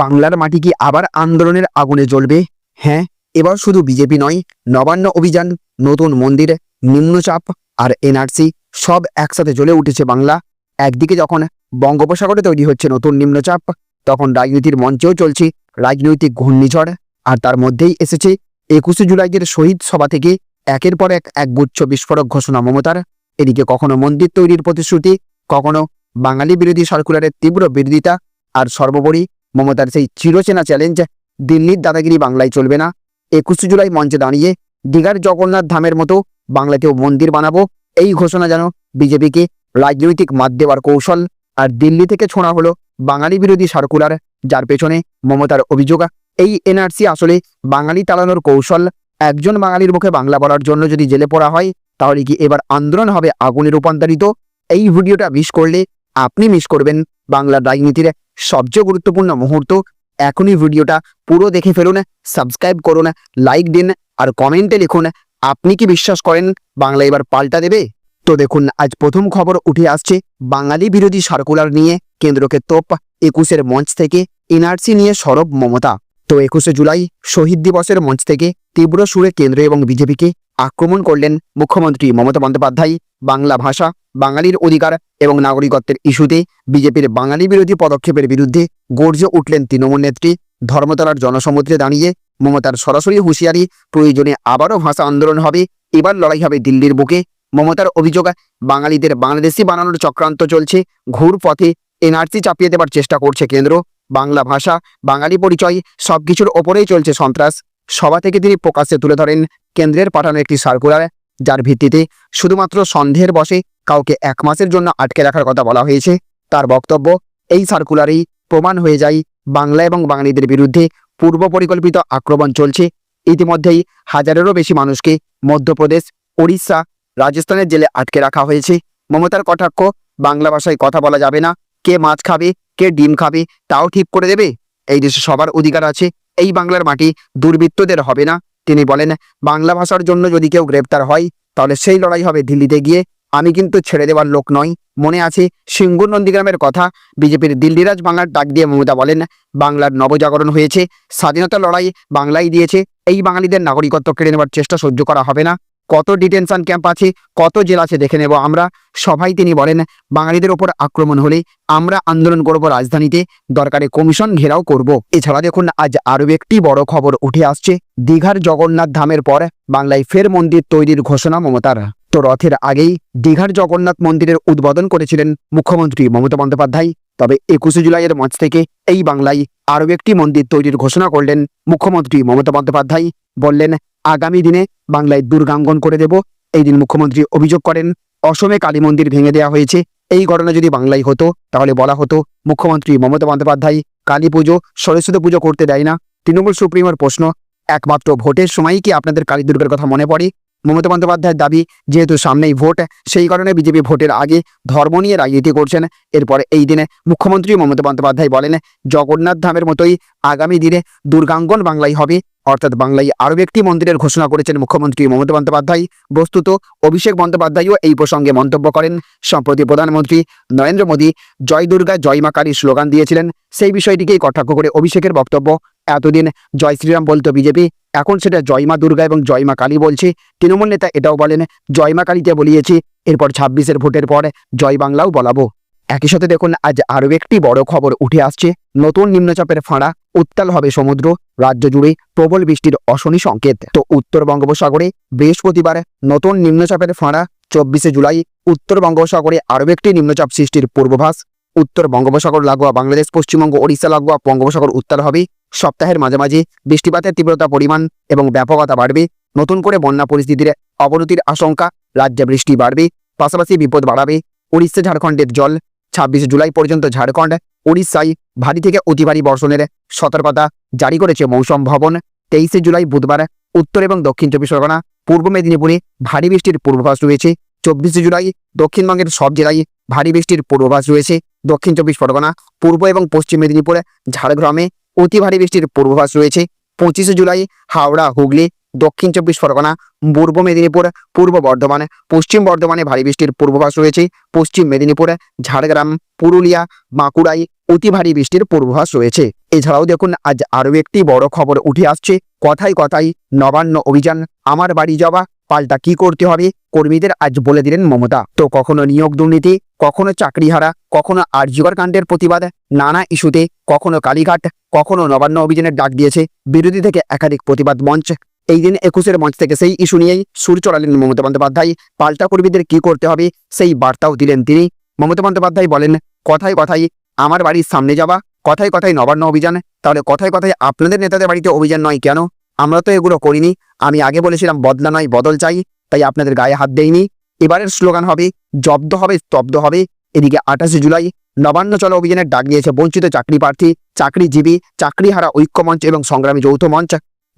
বাংলার মাটি কি আবার আন্দোলনের আগুনে জ্বলবে? হ্যাঁ এবার শুধু বিজেপি নয়, নবান্ন অভিযান, নতুন মন্দির, নিম্নচাপ আর এনআরসি সব একসাথে জ্বলে উঠেছে বাংলা। একদিকে যখন বঙ্গোপসাগরে তৈরি হচ্ছে নতুন নিম্নচাপ, তখন রাজনীতির মঞ্চেও চলছে রাজনৈতিক ঘূর্ণিঝড়, আর তার মধ্যেই এসেছে একুশে জুলাইয়ের শহীদ সভা থেকে একের পর এক একগুচ্ছ বিস্ফোরক ঘোষণা মমতার। এদিকে কখনো মন্দির তৈরির প্রতিশ্রুতি, কখনো বাঙালি বিরোধী সার্কুলারের তীব্র বিরোধিতা, আর সর্বোপরি মমতার সেই চিরচেনা চ্যালেঞ্জ দিল্লির দাদাগিরি বাংলায় চলবে না। একুশে জুলাই মঞ্চে দাঁড়িয়ে দীঘার জগন্নাথ ধামের মতো বাংলাতেও মন্দির বানাবো। এই ঘোষণা যেন বিজেপিকে রাজনৈতিক মাত দেওয়ার কৌশল আর দিল্লি থেকে ছোঁড়া হলো বাঙালি বিরোধী সার্কুলার যার পেছনে মমতার অভিযোগ। এই এনআরসি আসলে বাঙালি তাড়ানোর কৌশল। একজন বাঙালির মুখে বাংলা বলার জন্য যদি জেলে পড়া হয়, তাহলে কি এবার আন্দোলন হবে আগুনে রূপান্তরিত? এই ভিডিওটা মিস করলে আপনি মিস করবেন বাংলার রাজনীতির সবচেয়ে গুরুত্বপূর্ণ মুহূর্ত। এখনই ভিডিওটা পুরো দেখে ফেলুন সাবস্ক্রাইব করুন লাইক দিন আর কমেন্টে লিখুন, আপনি কি বিশ্বাস করেন বাংলা এবার পাল্টা দেবে? তো দেখুন, আজ প্রথম খবর উঠে আসছে বাঙালি বিরোধী সার্কুলার নিয়ে, কেন্দ্রকে তোপ একুশের মঞ্চ থেকে এনআরসি নিয়ে সরব মমতা। তো একুশে জুলাই শহীদ দিবসের মঞ্চ থেকে তীব্র সুরে কেন্দ্র এবং বিজেপিকে আক্রমণ করলেন মুখ্যমন্ত্রী মমতা বন্দ্যোপাধ্যায়, বাংলা ভাষা বাঙালির অধিকার এবং নাগরিকত্বের ইস্যুতে বিজেপির বাঙালি বিরোধী পদক্ষেপের বিরুদ্ধে গর্জে উঠলেন তৃণমূল নেত্রী। ধর্মতলার জনসমুদ্রে দাঁড়িয়ে মমতার সরাসরি হুঁশিয়ারি, প্রয়োজনে আবারও ভাষা আন্দোলন হবে, এবার লড়াই হবে দিল্লির বুকে। মমতার অভিযোগ, বাঙালিদের বাংলাদেশি বানানোর চক্রান্ত চলছে, ঘুর পথে এনআরসি চাপিয়ে দেবার চেষ্টা করছে কেন্দ্র। বাংলা ভাষা, বাঙালি পরিচয়, সবকিছুর ওপরেই চলছে সন্ত্রাস। সভা থেকে তিনি প্রকাশ্যে তুলে ধরেন, কেন্দ্রের পাঠানো একটি সার্কুলার যার ভিত্তিতে শুধুমাত্র সন্দেহের বসে কাউকে এক মাসের জন্য আটকে রাখার কথা বলা হয়েছে। তার বক্তব্য, এই সার্কুলারেই প্রমাণ হয়ে যায় বাংলা এবং বাঙালিদের বিরুদ্ধে পূর্ব পরিকল্পিত আক্রমণ চলছে। ইতিমধ্যেই হাজারেরও বেশি মানুষকে মধ্যপ্রদেশ, ওড়িশা, রাজস্থানের জেলে আটকে রাখা হয়েছে। মমতার কটাক্ষ, বাংলা ভাষায় কথা বলা যাবে না, কে মাছ খাবে, কে ডিম খাবে, তাও ঠিক করে দেবে? এই দেশে সবার অধিকার আছে। এই বাংলার মাটি দুর্বৃত্তদের হবে না। তিনি বলেন, বাংলা ভাষার জন্য যদি কেউ গ্রেপ্তার হয়, তাহলে সেই লড়াই হবে দিল্লিতে গিয়ে। আমি কিন্তু ছেড়ে দেওয়ার লোক নয় মনে আছে সিঙ্গুর নন্দীগ্রামের কথা। বিজেপির দিল্লিরাজ বাংলার ডাক দিয়ে মমতা বলেন, বাংলার নবজাগরণ হয়েছে, স্বাধীনতা লড়াই বাংলাই দিয়েছে। এই বাঙালিদের নাগরিকত্ব কেড়ে নেওয়ার চেষ্টা সহ্য করা হবে না। কত ডিটেনশন ক্যাম্প আছে, কত জেল আছে দেখে নেব আমরা। সবাই তিনি বলেন, বাঙালিদের ওপর আক্রমণ হলে আমরা আন্দোলন করব রাজধানীতে, দরকারে কমিশন ঘেরাও করব। এছাড়া দেখুন, আজ আরও একটি বড় খবর উঠে আসছে। দীঘার জগন্নাথ ধামের পর বাংলায় ফের মন্দির তৈরির ঘোষণা মমতার। তো রথের আগেই দীঘার জগন্নাথ মন্দিরের উদ্বোধন করেছিলেন মুখ্যমন্ত্রী মমতা বন্দ্যোপাধ্যায়। তবে একুশে জুলাইয়ের মঞ্চ থেকে এই বাংলায় আরও একটি মন্দির তৈরির ঘোষণা করলেন মুখ্যমন্ত্রী মমতা বন্দ্যোপাধ্যায়। বললেন, আগামী দিনে বাংলায় দুর্গাঙ্গন করে দেব। এই দিন মুখ্যমন্ত্রী অভিযোগ করেন, অসমে কালী মন্দির ভেঙে দেওয়া হয়েছে। এই ঘটনা যদি বাংলায় হতো, তাহলে বলা হতো, মুখ্যমন্ত্রী মমতা বন্দ্যোপাধ্যায় কালী পুজো, সরস্বতী পুজো করতে দেয় না। তৃণমূল সুপ্রিমোর প্রশ্ন, একমাত্র ভোটের সময়ই কি আপনাদের কালী দুর্গের কথা মনে পড়ে? মমতা বন্দ্যোপাধ্যায়ের দাবি, যেহেতু সামনেই ভোট, সেই কারণে বিজেপি ভোটের আগে ধর্ম নিয়ে রাজনীতি করছেন। এরপরে এই দিনে মুখ্যমন্ত্রী মমতা বন্দ্যোপাধ্যায় বলেন, জগন্নাথ ধামের মতোই আগামী দিনে দুর্গাঙ্গন বাংলায় হবে। অর্থাৎ বাংলায় আরও একটি মন্দিরের ঘোষণা করেছেন মুখ্যমন্ত্রী মমতা বন্দ্যোপাধ্যায়। বস্তুত অভিষেক বন্দ্যোপাধ্যায়ও এই প্রসঙ্গে মন্তব্য করেন। সম্প্রতি প্রধানমন্ত্রী নরেন্দ্র মোদী জয় দুর্গা, জয় মা কালী স্লোগান দিয়েছিলেন। সেই বিষয়টিকেই কটাক্ষ করে অভিষেকের বক্তব্য, এতদিন জয় শ্রীরাম বলতো বিজেপি এখন সেটা জয়মা দুর্গা এবং জয়মা কালী বলছে। তৃণমূল নেতা এটাও বলেন, জয় মা কালীতে বলিয়েছি, এরপর ছাব্বিশের ভোটের পর জয় বাংলাও বলাবো। একই সাথে দেখুন, আজ আরও একটি বড় খবর উঠে আসছে। নতুন নিম্নচাপের ফাঁড়া উত্তাল হবে সমুদ্র রাজ্য জুড়ে প্রবল বৃষ্টির অশনি সংকেত। তো উত্তর বঙ্গোপসাগরে বৃহস্পতিবার নতুন নিম্নচাপের ফাঁড়া, চব্বিশে জুলাই উত্তর বঙ্গোপসাগরে আরও একটি নিম্নচাপ সৃষ্টির পূর্বাভাস। উত্তর বঙ্গোপসাগর, লাগোয়া বাংলাদেশ, পশ্চিমবঙ্গ, ওড়িশা, লাগোয়া বঙ্গোপসাগর উত্তাল হবে। সপ্তাহের মাঝামাঝি বৃষ্টিপাতের তীব্রতা, পরিমাণ এবং ব্যাপকতা বাড়বে। নতুন করে বন্যা পরিস্থিতির অবনতির আশঙ্কা, রাজ্যে বৃষ্টি বাড়বে, পাশাপাশি বিপদ বাড়াবে। উড়িষ্যা, ঝাড়খণ্ডের জল, ছাব্বিশে জুলাই পর্যন্ত ঝাড়খণ্ড, উড়িষ্যায় ভারী থেকে অতি ভারী বর্ষণের সতর্কতা জারি করেছে মৌসুম ভবন। তেইশে জুলাই বুধবার উত্তর এবং দক্ষিণ চব্বিশ পরগনা, পূর্ব মেদিনীপুরে ভারী বৃষ্টির পূর্বাভাস রয়েছে। চব্বিশে জুলাই দক্ষিণবঙ্গের সব জেলায় ভারী বৃষ্টির পূর্বাভাস রয়েছে। দক্ষিণ চব্বিশ পরগনা, পূর্ব এবং পশ্চিম মেদিনীপুর, ঝাড়গ্রামে অতি ভারী বৃষ্টির পূর্বাভাস রয়েছে। পঁচিশে জুলাই হাওড়া হুগলি দক্ষিণ চব্বিশ পরগনা, পূর্ব মেদিনীপুর, পূর্ব বর্ধমান, পশ্চিম বর্ধমানে ভারী বৃষ্টির পূর্বাভাস রয়েছে। পশ্চিম মেদিনীপুর, ঝাড়গ্রাম, পুরুলিয়া, বাঁকুড়ায় অতি ভারী বৃষ্টির পূর্বাভাস রয়েছে। এছাড়াও দেখুন, আজ আরও একটি বড় খবর উঠে আসছে। কথায় কথায় নবান্ন অভিযান, আমার বাড়ি যাওয়া, পাল্টা কি করতে হবে? কর্মীদের আজ বলে দিলেন মমতা। তো কখনো নিয়োগ দুর্নীতি, কখনো চাকরিহারা, কখনো আর্যিকর কাণ্ডের প্রতিবাদ, নানা ইস্যুতে, কখনো কালীঘাট, কখনো নবান্ন অভিযানের ডাক দিয়েছে। বিরোধী থেকে একাধিক প্রতিবাদ মঞ্চ এই দিন একুশের মঞ্চ থেকে সেই ইস্যু নিয়েই সুর চড়ালেন মমতা বন্দ্যোপাধ্যায়। পাল্টা কর্মীদের কি করতে হবে, সেই বার্তাও দিলেন তিনি। মমতা বন্দ্যোপাধ্যায় বলেন, কথায় কথায় আমার বাড়ির সামনে যাওয়া, কথায় কথায় নবান্ন অভিযান, তাহলে কথায় কথায় আপনাদের নেতাদের বাড়িতে অভিযান নয় কেন? আমরা তো এগুলো করিনি, আমি আগে বলেছিলাম বদলা নয়, বদল চাই, তাই আপনাদের গায়ে হাত দেইনি। এবারের স্লোগান হবে, জব্দ হবে, স্তব্ধ হবে। এদিকে আঠাশে জুলাই, নবান্ন চলো অভিযানের ডাক দিয়েছে বঞ্চিত চাকরি প্রার্থী, চাকরিজীবী, চাকরিহারা ঐক্যমঞ্চ এবং সংগ্রামী যৌথ মঞ্চ।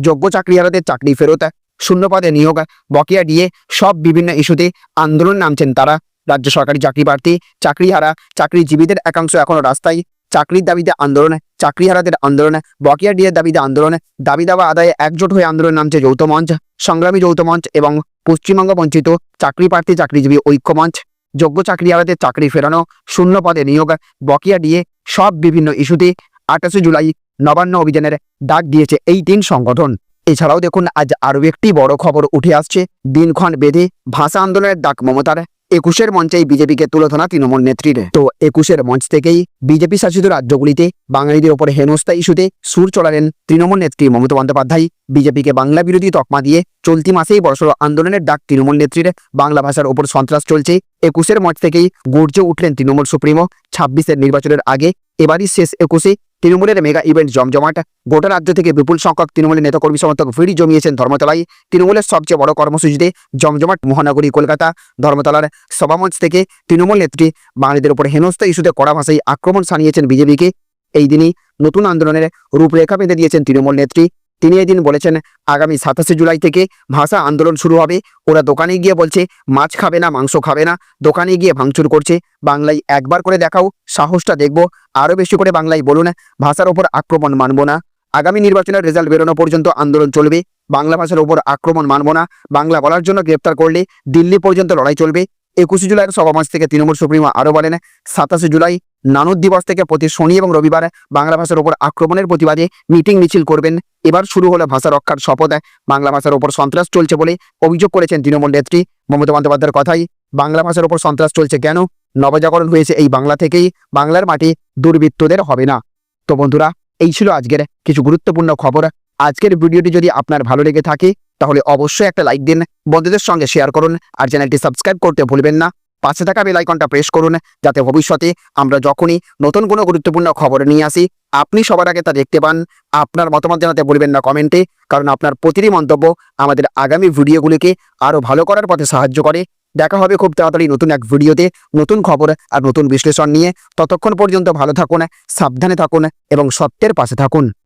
যোগ্য চাকরিহারাদের চাকরি ফেরত শূন্যপদে নিয়োগ বকেয়া দিয়ে সব বিভিন্ন ইস্যুতে আন্দোলন নামছেন তারা। রাজ্য সরকারি চাকরি প্রার্থী, চাকরিহারা, চাকরিজীবীদের একাংশ এখনও রাস্তায়। চাকরির দাবিতে আন্দোলন, চাকরিহারাদের আন্দোলন, বকেয়া ডিএর দাবিতে আন্দোলন, দাবি দাবা আদায়ে একজোট হয়ে আন্দোলন নামছে যৌথ মঞ্চ, সংগ্রামী যৌথ মঞ্চ এবং পশ্চিমবঙ্গ বঞ্চিত চাকরি প্রার্থী, চাকরিজীবী ঐক্য মঞ্চ। যোগ্য চাকরিহারাদের চাকরি ফেরানো শূন্য পদে নিয়োগ বকেয়া দিয়ে সব বিভিন্ন ইস্যুতে আঠাশে জুলাই নবান্ন অভিযানের ডাক দিয়েছে এই তিন সংগঠন। এছাড়াও দেখুন, আজ আরও একটি বড় খবর উঠে আসছে। দিনক্ষণ বেঁধে ভাষা আন্দোলনের ডাক মমতার একুশের মঞ্চেই বিজেপিকে তুলে ধরা তৃণমূল নেত্রীর। তো একুশের মঞ্চ থেকেই বিজেপি শাসিত রাজ্যগুলিতে বাঙালিদের ওপর হেনস্থা ইস্যুতে সুর চড়ালেন তৃণমূল নেত্রী মমতা বন্দ্যোপাধ্যায়। বিজেপিকে বাংলা বিরোধী তকমা দিয়ে চলতি মাসেই বড়সড় আন্দোলনের ডাক তৃণমূল নেত্রীর বাংলা ভাষার ওপর সন্ত্রাস চলছে। একুশের মঞ্চ থেকেই গর্জে উঠলেন তৃণমূল সুপ্রিমো। ছাব্বিশের নির্বাচনের আগে এবারই শেষ একুশে তৃণমূলের মেগা ইভেন্ট জমজমাট। গোটা রাজ্য থেকে বিপুল সংখ্যক তৃণমূলের নেতাকর্মী সমর্থক ভিড় জমিয়েছেন ধর্মতলায়। তৃণমূলের সবচেয়ে বড় কর্মসূচিতে জমজমাট মহানগরী কলকাতা। ধর্মতলার সভামঞ্চ থেকে তৃণমূল নেত্রী বাঙালিদের উপর হেনস্থ ইস্যুতে কড়া ভাষায় আক্রমণ সানিয়েছেন বিজেপিকে। এই দিনই নতুন আন্দোলনের রূপরেখা বেঁধে দিয়েছেন তৃণমূল নেত্রী তিনি এদিন বলেছেন, আগামী সাতাশে জুলাই থেকে ভাষা আন্দোলন শুরু হবে। ওরা দোকানে গিয়ে বলছে, মাছ খাবে না, মাংস খাবে না। দোকানে গিয়ে ভাঙচুর করছে। বাংলায় একবার করে দেখাও, সাহসটা দেখব। আরও বেশি করে বাংলায় বলুন, ভাষার ওপর আক্রমণ মানব না। আগামী নির্বাচনের রেজাল্ট বেরোনো পর্যন্ত আন্দোলন চলবে। বাংলা ভাষার ওপর আক্রমণ মানব না। বাংলা বলার জন্য গ্রেপ্তার করলে দিল্লি পর্যন্ত লড়াই চলবে। একুশে জুলাইয়ের সভামাস থেকে তৃণমূল সুপ্রিমো আরও বলেন, সাতাশে জুলাই নানুর দিবস থেকে প্রতি শনি এবং রবিবার বাংলা ভাষার ওপর আক্রমণের প্রতিবাদে মিটিং মিছিল করবেন। এবার শুরু হলো ভাষা রক্ষার শপথ। বাংলা ভাষার ওপর সন্ত্রাস চলছে বলে অভিযোগ করেছেন তৃণমূল নেত্রী মমতা বন্দ্যোপাধ্যায়ের কথাই। বাংলা ভাষার ওপর সন্ত্রাস চলছে কেন? নবজাগরণ হয়েছে এই বাংলা থেকেই। বাংলার মাটি দুর্বৃত্তদের হবে না। তো বন্ধুরা, এই ছিল আজকের কিছু গুরুত্বপূর্ণ খবর। আজকের ভিডিওটি যদি আপনার ভালো লেগে থাকে, তাহলে অবশ্যই একটা লাইক দিন, বন্ধুদের সঙ্গে শেয়ার করুন, আর চ্যানেলটি সাবস্ক্রাইব করতে ভুলবেন না। পাশে থাকা বেল আইকনটা প্রেস করুন, যাতে ভবিষ্যতে আমরা যখনই নতুন কোনো গুরুত্বপূর্ণ খবর নিয়ে আসি, আপনি সবার আগে তা দেখতে পান। আপনার মতামত জানাতে বলবেন না কমেন্টে, কারণ আপনার প্রতিটি মন্তব্য আমাদের আগামী ভিডিওগুলিকে আরও ভালো করার পথে সাহায্য করে। দেখা হবে খুব তাড়াতাড়ি নতুন এক ভিডিওতে নতুন খবর আর নতুন বিশ্লেষণ নিয়ে। ততক্ষণ পর্যন্ত ভালো থাকুন, সাবধানে থাকুন এবং সত্যের পাশে থাকুন।